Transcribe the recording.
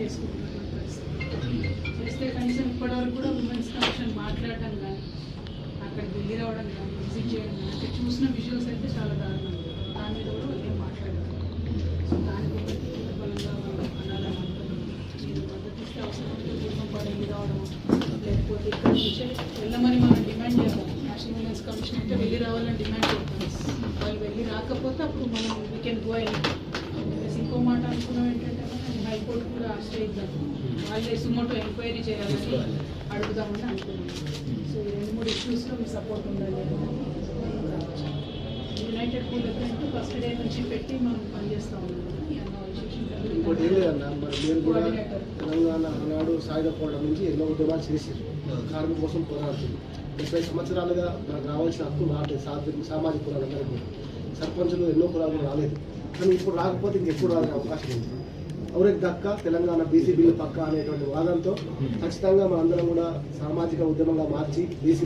చేసుకుంటున్నటువంటి పరిస్థితి చేస్తే కనీసం ఇప్పటివరకు కూడా ఉమెన్స్ కమిషన్ మాట్లాడటం కానీ అక్కడికి వెళ్ళి రావడం కానీ విజిట్ చేయడం కానీ అంటే చూసిన విజువల్స్ అయితే చాలా దారుణం. దాని మీద కూడా ఏం మాట్లాడారు. సో దానికి ఒకటి బలంగా వాళ్ళు మీరు అవసరం ఉంటే వెళ్ళి రావడం లేకపోతే ఇక్కడ నుంచి వెళ్ళమని మనం డిమాండ్ చేద్దాం. నేషనల్ ఉమెన్స్ కమిషన్ అంటే వెళ్ళి రావాలని డిమాండ్ చేద్దాం. వాళ్ళు వెళ్ళి రాకపోతే అప్పుడు మనం వీ కెన్ గో ప్లస్ కూడా ఆశ్రయిద్దాం వాళ్ళే సుమోటో ఎంక్వైరీ చేయాలని అడుగుదామని అనుకున్నాం సో ఈ రెండు మూడు ఇష్యూస్లో మీ సపోర్ట్ ఉండాలి. యునైటెడ్ పూల్ ఎప్పుడంటే ఫస్ట్ డే నుంచి పెట్టి మనం పనిచేస్తూ ఉన్నాం ఇంకోటి ఏం లేదన్న మరి మీరు కూడా తెలంగాణ ఆనాడు సాయుధ పోవడం నుంచి ఎన్నో ఉద్యమాలు చేసారు కార్మిక కోసం పోరాడుతుంది ముప్పై సంవత్సరాలుగా మనకు రావాల్సిన హక్కు రాలేదు సాధి సామాజిక కులాలందరికీ. సర్పంచులు ఎన్నో కులాలు రాలేదు. కానీ ఇప్పుడు రాకపోతే ఇంకెప్పుడు రాలే అవకాశం ఉంది. ఎవరికి దక్క తెలంగాణ బీసీ బిల్లు పక్క అనేటువంటి వాదంతో ఖచ్చితంగా మనందరం కూడా సామాజిక ఉద్యమంగా మార్చి బీసీ